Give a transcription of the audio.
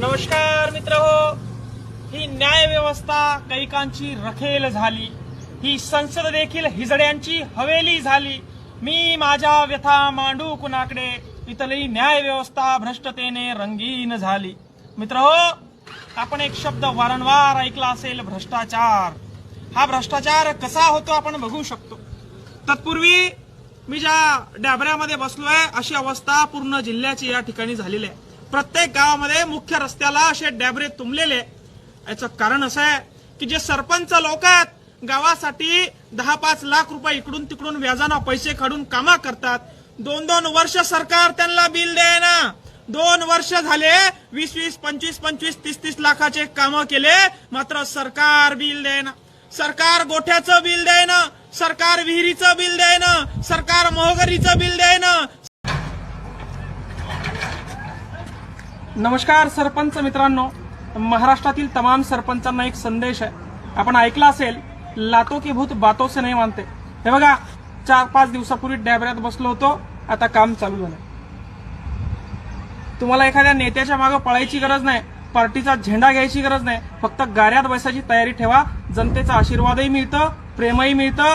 नमस्कार मित्र हो ही न्याय व्यवस्था कैकांची रखेल झाली. ही संसद देखील हिजड्यांची हवेली झाली. मी माझ्या व्यथा मांडू कुणाकडे? इथली न्याय व्यवस्था भ्रष्टतेने रंगीन झाली. मित्र हो आपण एक शब्द वारंवार ऐकला असेल भ्रष्टाचार. हा भ्रष्टाचार कसा होतो आपण बघू शकतो. तत्पूर्वी मी ज्या डॅबऱ्यामध्ये बसलोय अशी अवस्था पूर्ण जिल्ह्याची या ठिकाणी झालेली आहे. प्रत्येक गावामध्ये मुख्य रस्त्याला असे डॅबरे तुंबलेले याचं कारण असं आहे की जे सरपंच लोक आहेत गावासाठी दहा पाच लाख रुपये इकडून तिकडून व्याजानं पैसे काढून कामा करतात. दोन दोन वर्ष सरकार त्यांना बिल ना दोन वर्ष झाले वीस वीस पंचवीस पंचवीस तीस तीस लाखाचे कामं केले मात्र सरकार बिल देना सरकार गोठ्याचं बिल देणं सरकार विहिरीचं बिल देणं सरकार मोहगरीचं बिल देणं नमस्कार सरपंच मित्रांनो. महाराष्ट्रातील तमाम सरपंचांना एक संदेश आहे. आपण ऐकला असेल लातो की भूत बातो से नाही मानते. हे बघा चार पाच दिवसापूर्वी डॅबऱ्यात बसलो होतो आता काम चालू झालं तुम्हाला एखाद्या नेत्याच्या मागे पळायची गरज नाही पार्टीचा झेंडा घ्यायची गरज नाही फक्त गाऱ्यात बसायची तयारी ठेवा जनतेचा आशीर्वादही मिळतं प्रेमही मिळतं